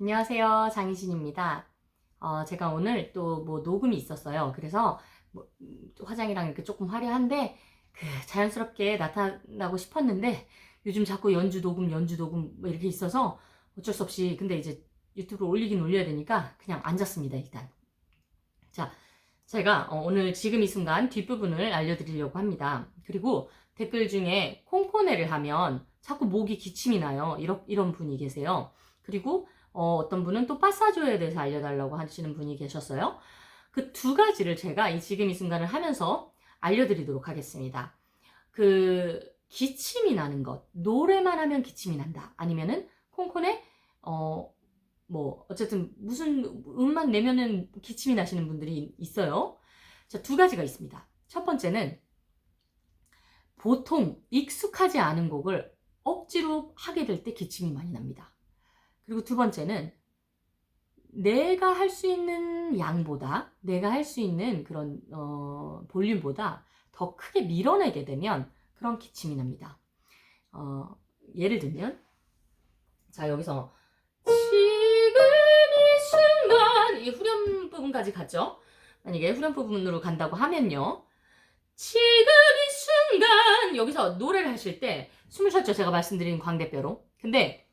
안녕하세요. 장희진입니다. 어, 제가 오늘 또 뭐 녹음이 있었어요. 그래서 뭐, 음, 화장이랑 이렇게 조금 화려한데 그 자연스럽게 나타나고 싶었는데 요즘 자꾸 연주 녹음, 연주 녹음 뭐 이렇게 있어서 어쩔 수 없이 근데 이제 유튜브로 올리긴 올려야 되니까 그냥 앉았습니다. 일단. 자, 제가 어, 오늘 지금 이 순간 뒷부분을 알려드리려고 합니다. 그리고 댓글 중에 콩코네를 하면 자꾸 목이 기침이 나요. 이런, 이런 분이 계세요. 그리고 어, 떤 분은 또 파사조에 대해서 알려달라고 하시는 분이 계셨어요. 그 두 가지를 제가 이 지금 이 순간을 하면서 알려드리도록 하겠습니다. 그 기침이 나는 것, 노래만 하면 기침이 난다. 아니면은 콩콘에 어, 뭐 어쨌든 무슨 음만 내면은 기침이 나시는 분들이 있어요. 자, 두 가지가 있습니다. 첫 번째는 보통 익숙하지 않은 곡을 억지로 하게 될 때 기침이 많이 납니다. 그리고 두 번째는 내가 할 수 있는 양보다 내가 할 수 있는 그런 어, 볼륨보다 더 크게 밀어내게 되면 그런 기침이 납니다. 어, 예를 들면 자 여기서 지금 이 순간 이 후렴 부분까지 갔죠. 만약에 후렴 부분으로 간다고 하면요. 지금 이 순간 여기서 노래를 하실 때 숨을 쉬었죠. 제가 말씀드린 광대뼈로. 근데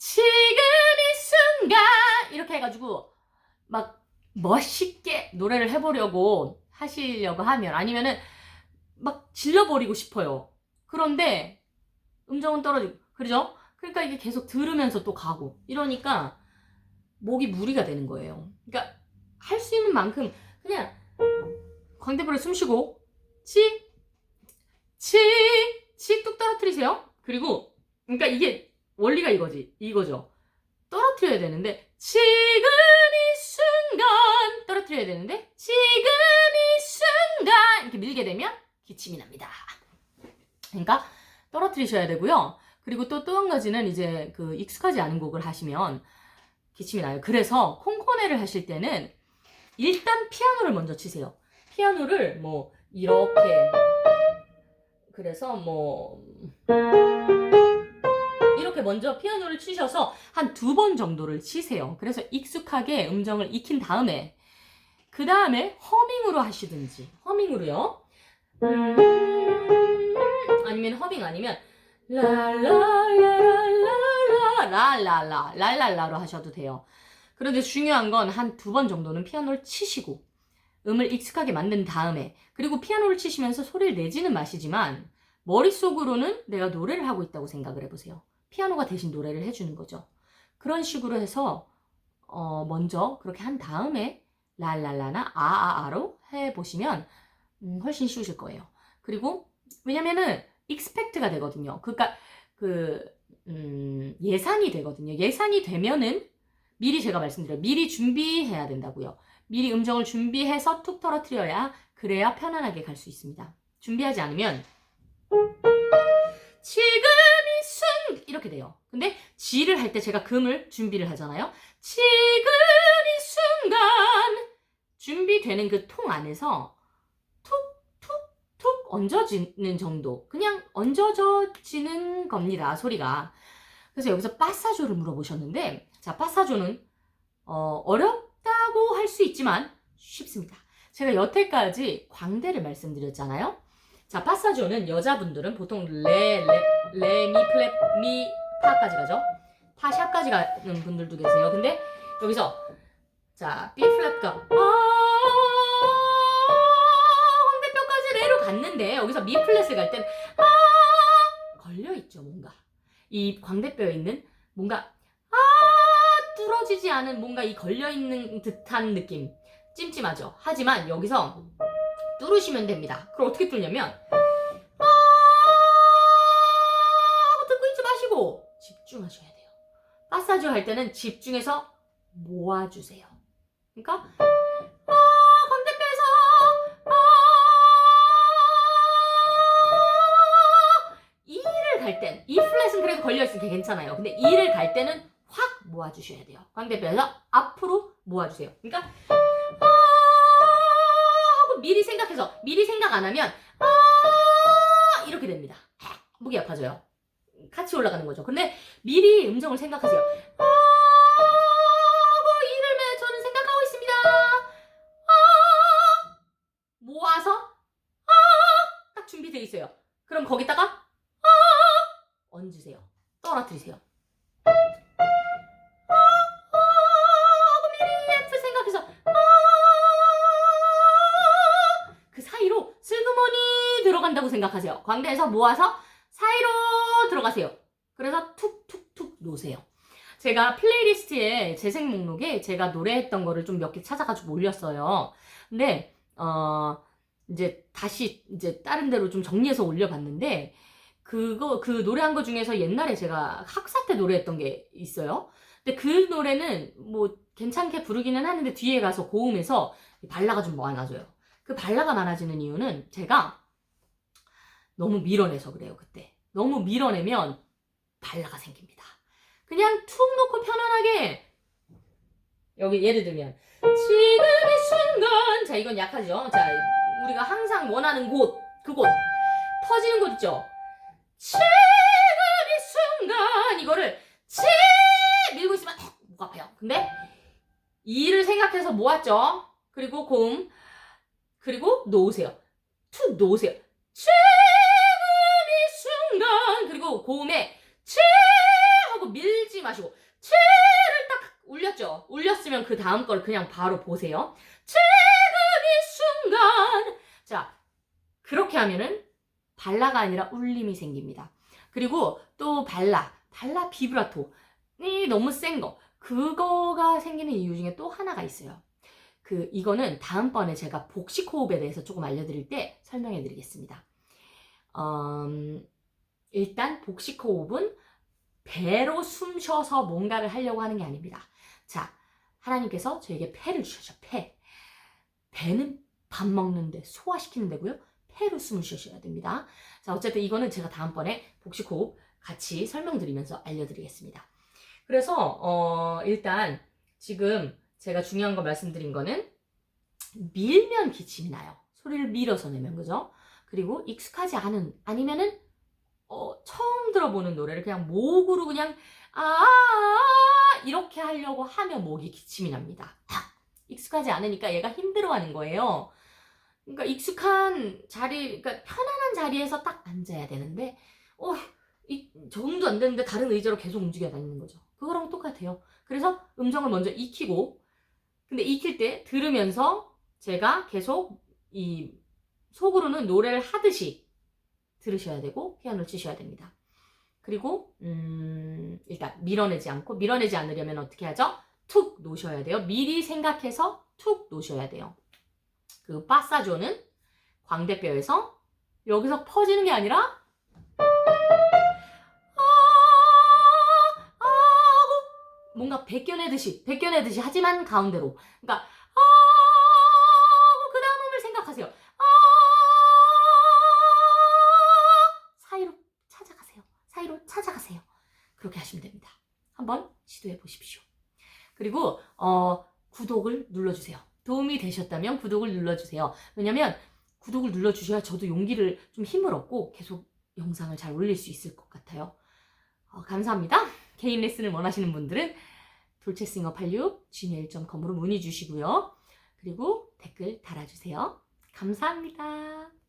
지금 이 순간 이렇게 해가지고 막 멋있게 노래를 해보려고 하시려고 하면 아니면은 막 질러버리고 싶어요. 그런데 음정은 떨어지고 그러죠? 그러니까 이게 계속 들으면서 또 가고 이러니까 목이 무리가 되는 거예요. 그러니까 할 수 있는 만큼 그냥 광대뼈를 숨쉬고 치, 치, 치 뚝 떨어뜨리세요. 그리고 그러니까 이게 원리가 이거지 이거죠. 떨어뜨려야 되는데 지금 이 순간 떨어뜨려야 되는데 지금 이 순간 이렇게 밀게 되면 기침이 납니다. 그러니까 떨어뜨리셔야 되고요. 그리고 또 또 한 가지는 이제 그 익숙하지 않은 곡을 하시면 기침이 나요. 그래서 콩코네를 하실 때는 일단 피아노를 먼저 치세요. 피아노를 뭐 이렇게 그래서 뭐 이렇게 먼저 피아노를 치셔서 한 두 번 정도를 치세요. 그래서 익숙하게 음정을 익힌 다음에 그 다음에 허밍으로 하시든지 허밍으로요. 음, 아니면 허밍 아니면 라라라라라라 라라라 랄랄라로 하셔도 돼요. 그런데 중요한 건 한 두 번 정도는 피아노를 치시고 음을 익숙하게 만든 다음에 그리고 피아노를 치시면서 소리를 내지는 마시지만 머릿속으로는 내가 노래를 하고 있다고 생각을 해보세요. 피아노가 대신 노래를 해주는 거죠. 그런 식으로 해서 어, 먼저 그렇게 한 다음에 랄랄라나 아아아로 해보시면 음, 훨씬 쉬우실 거예요. 그리고 왜냐면은 익스펙트가 되거든요. 그러니까 그 음, 예산이 되거든요. 예산이 되면은 미리 제가 말씀드려요. 미리 준비해야 된다고요. 미리 음정을 준비해서 툭 떨어뜨려야 그래야 편안하게 갈 수 있습니다. 준비하지 않으면 지금 이순 이렇게 돼요. 근데 지를 할 때 제가 금을 준비를 하잖아요. 지금 이 순간 준비되는 그 통 안에서 툭툭툭 얹어지는 정도. 그냥 얹어져지는 겁니다. 소리가. 그래서 여기서 파사조를 물어보셨는데 자 파사조는 어, 어렵다고 할 수 있지만 쉽습니다. 제가 여태까지 광대를 말씀드렸잖아요. 자, 파사조는 여자분들은 보통 레, 레, 레, 미, 플랫, 미, 파까지 가죠. 파, 샵까지 가는 분들도 계세요. 근데 여기서 자, B 플랫가 아, 홍대뼈까지 레로 갔는데 여기서 미 플랫을 갈땐 아, 걸려 있죠, 뭔가. 이 광대뼈에 있는 뭔가 아, 뚫어지지 않은 뭔가 이 걸려 있는 듯한 느낌. 찜찜하죠. 하지만 여기서 뚫으시면 됩니다. 그럼 어떻게 뚫냐면 아 하고 듣고 있지 마시고 집중하셔야 돼요. 마사지 할 때는 집중해서 모아주세요. 그러니까 아 광대뼈에서 아 이를 갈 땐, 이 플랫은 그래도 걸려있으니까 괜찮아요. 근데 이를 갈 때는 확 모아주셔야 돼요. 광대뼈에서 앞으로 모아주세요. 그러니까 미리 생각해서 미리 생각 안 하면 아 이렇게 됩니다. 목이 아파져요. 같이 올라가는 거죠. 근데 미리 음정을 생각하세요. 아, 생각하세요. 광대에서 모아서 사이로 들어가세요. 그래서 툭툭툭 놓으세요. 제가 플레이리스트에 재생 목록에 제가 노래했던 거를 좀 몇 개 찾아가지고 올렸어요. 근데 어 이제 다시 이제 다른 데로 좀 정리해서 올려봤는데 그거 그 노래한 거 중에서 옛날에 제가 학사 때 노래했던 게 있어요. 근데 그 노래는 뭐 괜찮게 부르기는 하는데 뒤에 가서 고음에서 발라가 좀 많아져요. 그 발라가 많아지는 이유는 제가 너무 밀어내서 그래요, 그때. 너무 밀어내면 발라가 생깁니다. 그냥 툭 놓고 편안하게 여기 예를 들면 지금 이 순간 자 이건 약하죠. 자 우리가 항상 원하는 곳 그곳 터지는 곳 있죠. 지금 이 순간 이거를 치 밀고 있으면 턱목 아파요. 근데 이를 생각해서 모았죠. 그리고 고음 그리고 놓으세요. 툭 놓으세요. 이 고음에 치 하고 밀지 마시고 치를 딱 울렸죠. 울렸으면 그 다음 걸 그냥 바로 보세요. 지금 이 순간 자 그렇게 하면은 발라가 아니라 울림이 생깁니다. 그리고 또 발라 발라 비브라토 이 너무 센 거 그거가 생기는 이유 중에 또 하나가 있어요. 그 이거는 다음번에 제가 복식 호흡에 대해서 조금 알려드릴 때 설명해 드리겠습니다. 음, 일단 복식 호흡은 배로 숨 쉬어서 뭔가를 하려고 하는 게 아닙니다. 자, 하나님께서 저에게 폐를 주셨죠. 폐. 배는 밥 먹는데 소화시키는 데고요. 폐로 숨을 쉬셔야 됩니다. 자, 어쨌든 이거는 제가 다음번에 복식 호흡 같이 설명드리면서 알려드리겠습니다. 그래서 어, 일단 지금 제가 중요한 거 말씀드린 거는 밀면 기침이 나요. 소리를 밀어서 내면 그죠? 그리고 익숙하지 않은 아니면은 어, 처음 들어보는 노래를 그냥 목으로 그냥 아 이렇게 하려고 하면 목이 기침이 납니다. 딱 익숙하지 않으니까 얘가 힘들어하는 거예요. 그러니까 익숙한 자리, 그러니까 편안한 자리에서 딱 앉아야 되는데 어, 이 적응도 안 되는데 다른 의자로 계속 움직여 다니는 거죠. 그거랑 똑같아요. 그래서 음정을 먼저 익히고 근데 익힐 때 들으면서 제가 계속 이 속으로는 노래를 하듯이 들으셔야 되고 피아노를 치셔야 됩니다. 그리고 음, 일단 밀어내지 않고 밀어내지 않으려면 어떻게 하죠? 툭 놓으셔야 돼요. 미리 생각해서 툭 놓으셔야 돼요. 그 파사조는 광대뼈에서 여기서 퍼지는 게 아니라 아, 아 뭔가 벗겨내듯이 벗겨내듯이 하지만 가운데로 그러니까 시도해 보십시오. 그리고 어, 구독을 눌러주세요. 도움이 되셨다면 구독을 눌러주세요. 왜냐면 구독을 눌러주셔야 저도 용기를 좀 힘을 얻고 계속 영상을 잘 올릴 수 있을 것 같아요. 어, 감사합니다. 개인 레슨을 원하시는 분들은 돌체싱어86 gmail.com으로 문의 주시고요. 그리고 댓글 달아주세요. 감사합니다.